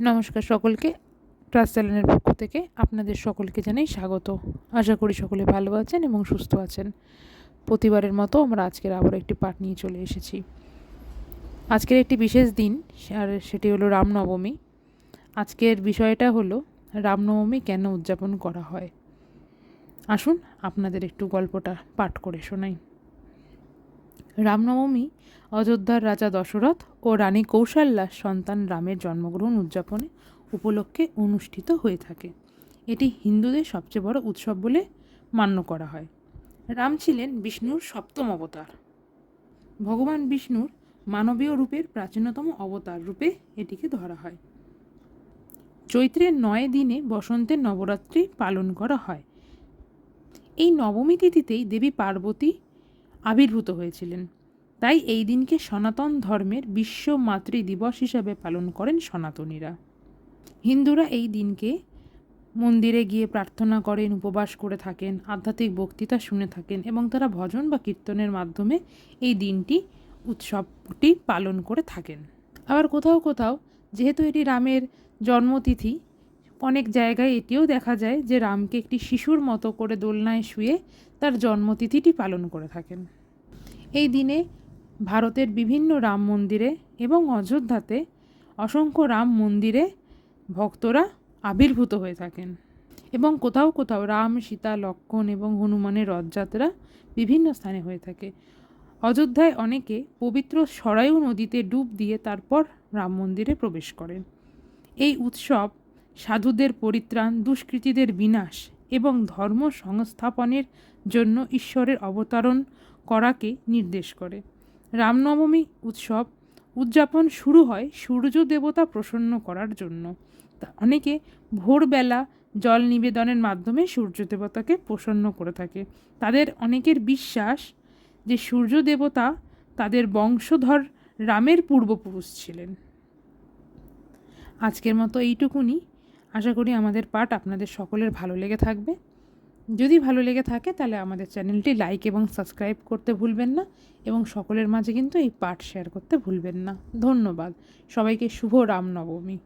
নমস্কার সকলকে। ট্রাস্ট চ্যানেলের পক্ষ থেকে আপনাদের সকলকে জানাই স্বাগত। আশা করি সকলে ভালো আছেন এবং সুস্থ আছেন। প্রতিবারের মতো আমরা আজকের আবার একটি পাঠ নিয়ে চলে এসেছি। আজকের একটি বিশেষ দিন, আর সেটি হলো রামনবমী। আজকের বিষয়টা হলো, রামনবমী কেন উদযাপন করা হয়? আসুন আপনাদের একটু গল্পটা পাঠ করে শোনাই। রামনবমী, অযোধ্যার রাজা দশরথ ও রানী কৌশল্যার সন্তান রামের জন্মগ্রহণ উদযাপনে উপলক্ষে অনুষ্ঠিত হয়ে থাকে। এটি হিন্দুদের সবচেয়ে বড় উৎসব বলে মান্য করা হয়। রাম ছিলেন বিষ্ণুর সপ্তম অবতার। ভগবান বিষ্ণুর মানবীয় রূপের প্রাচীনতম অবতার রূপে এটিকে ধরা হয়। চৈত্রের নয় দিনে বসন্তের নবরাত্রি পালন করা হয়। এই নবমী তিথিতেই দেবী পার্বতী আবির্ভূত হয়েছিলেন। তাই এই দিনকে সনাতন ধর্মের বিশ্ব মাতৃ দিবস হিসাবে পালন করেন সনাতনীরা। হিন্দুরা এই দিনকে মন্দিরে গিয়ে প্রার্থনা করেন, উপবাস করে থাকেন, আধ্যাত্মিক বক্তৃতা শুনে থাকেন এবং তারা ভজন বা কীর্তনের মাধ্যমে এই দিনটি, উৎসবটি পালন করে থাকেন। আবার কোথাও কোথাও, যেহেতু এটি রামের জন্মতিথি অনেক জায়গায় এটিও দেখা যায় যে রামকে একটি শিশুর মতো করে দোলনায় শুয়ে তার জন্মতিথিটি পালন করে থাকেন। এই দিনে ভারতের বিভিন্ন রাম মন্দিরে এবং অযোধ্যাতে অসংখ্য রাম মন্দিরে ভক্তরা আবির্ভূত হয়ে থাকেন এবং কোথাও কোথাও রাম, সীতা, লক্ষ্মণ এবং হনুমানের রথযাত্রা বিভিন্ন স্থানে হয়ে থাকে। অযোধ্যায় অনেকে পবিত্র সরায়ু নদীতে ডুব দিয়ে তারপর রাম মন্দিরে প্রবেশ করেন। এই উৎসব সাধুদের পরিত্রাণ, দুষ্কৃতীদের বিনাশ এবং ধর্ম সংস্থাপনের জন্য ঈশ্বরের অবতারণ করাকে নির্দেশ করে। রামনবমী উৎসব উদযাপন শুরু হয় সূর্য দেবতা প্রসন্ন করার জন্য। তা অনেকে ভোরবেলা জল নিবেদনের মাধ্যমে সূর্য দেবতাকে প্রসন্ন করে থাকে। তাদের অনেকের বিশ্বাস যে সূর্য দেবতা তাদের বংশধর রামের পূর্বপুরুষ ছিলেন। আজকের মতো এইটুকুনি। আশা করি আমাদের পাঠ আপনাদের সকলের ভালো লেগে থাকবে। যদি ভালো লেগে থাকে তাহলে আমাদের চ্যানেলটি লাইক এবং সাবস্ক্রাইব করতে ভুলবেন না এবং সকলের মাঝে কিন্তু এই পাঠ শেয়ার করতে ভুলবেন না। ধন্যবাদ। সবাইকে শুভ রামনবমী।